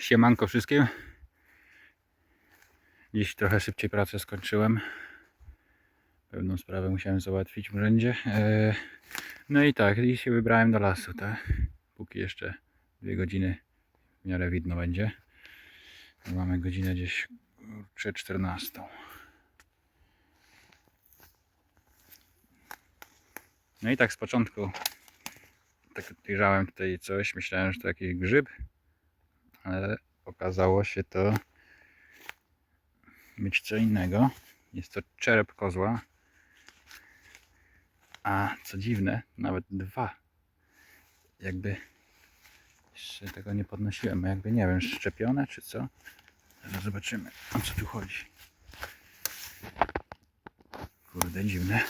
Siemanko wszystkim. Dziś trochę szybciej pracę skończyłem. Pewną sprawę musiałem załatwić w urzędzie. E, No i tak, i się wybrałem do lasu, tak? Póki jeszcze dwie godziny w miarę widno będzie. Mamy godzinę gdzieś przed 14. No i tak z początku tak dojrzałem tutaj coś, myślałem, że to jakiś grzyb, ale okazało się to być co innego. Jest to czerep kozła. A co dziwne, nawet dwa. Jakby jeszcze tego nie podnosiłem, jakby nie wiem, szczepione czy co. Zaraz zobaczymy, o co tu chodzi. Kurde, dziwne.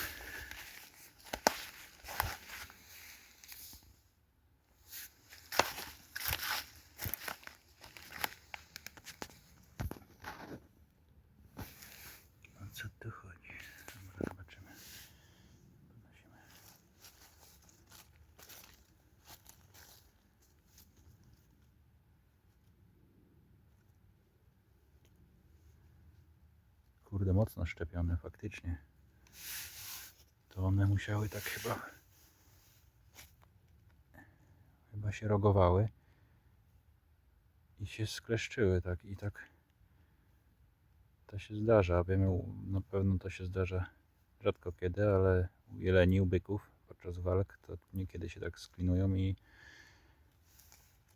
O co tu chodzi? Dobra, zobaczymy. Podnosimy. Kurde, mocno szczepione faktycznie. To one musiały tak chyba chyba się rogowały i się skleszczyły tak i tak to się zdarza. Wiemy, na pewno to się zdarza rzadko kiedy, ale u jeleni, u byków podczas walk to niekiedy się tak sklinują i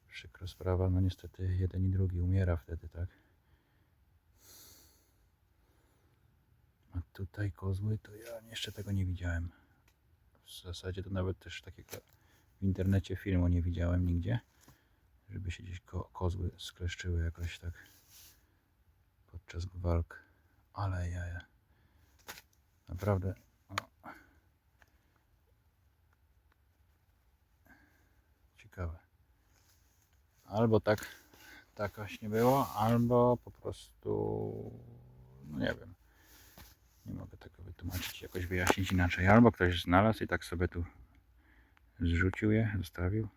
przykra sprawa, no niestety jeden i drugi umiera wtedy, tak? Tutaj kozły to ja jeszcze tego nie widziałem. W zasadzie to nawet też takiego w internecie filmu nie widziałem nigdzie, żeby się gdzieś ko kozły skleszczyły jakoś tak podczas walk. Ale jaja. Naprawdę. O. Ciekawe. Albo tak, tak właśnie było, albo po prostu, no nie wiem. Nie mogę tego wytłumaczyć, jakoś wyjaśnić inaczej. Albo ktoś znalazł i tak sobie tu zrzucił je, zostawił.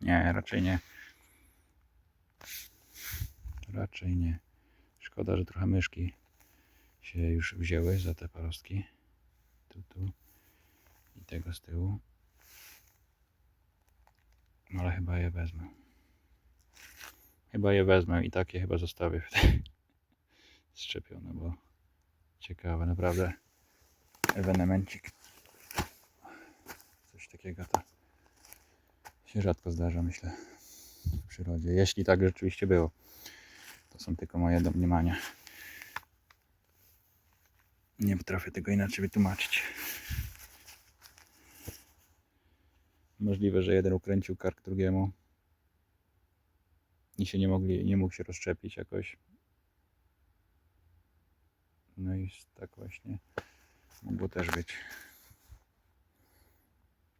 Nie, raczej nie. Raczej nie. Szkoda, że trochę myszki się już wzięły za te parostki. Tu, tu i tego z tyłu. No ale chyba je wezmę. Chyba je wezmę i takie chyba zostawię szczepione, bo ciekawe, naprawdę ewenemencik. Coś takiego to się rzadko zdarza, myślę, w przyrodzie. Jeśli tak rzeczywiście było. To są tylko moje domniemania. Nie potrafię tego inaczej wytłumaczyć. Możliwe, że jeden ukręcił kark drugiemu i się nie mogli, nie mógł się rozszczepić jakoś. No i tak właśnie mogło też być.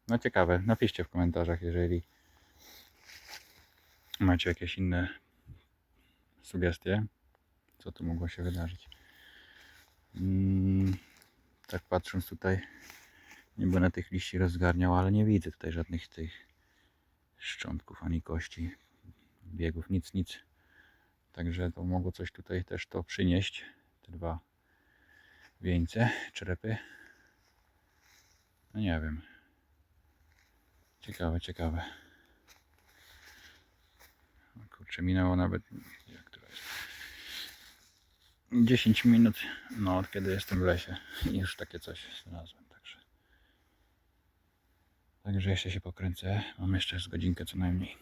No ciekawe, napiszcie w komentarzach, jeżeli macie jakieś inne sugestie, co tu mogło się wydarzyć. Mm, tak patrząc tutaj, nie będę tych liści rozgarniał, ale nie widzę tutaj żadnych tych szczątków ani kości, biegów, nic, nic. Także to mogło coś tutaj też to przynieść, te dwa wieńce, czerepy. No nie wiem. Ciekawe, ciekawe. Kurczę, minęło nawet. Jak to jest? 10 minut, no od kiedy jestem w lesie i już takie coś znalazłem, także. Także jeszcze się pokręcę. Mam jeszcze z godzinkę co najmniej.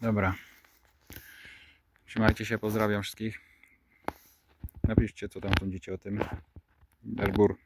Dobra. Trzymajcie się, pozdrawiam wszystkich. Napiszcie co tam sądzicie o tym. Elbur.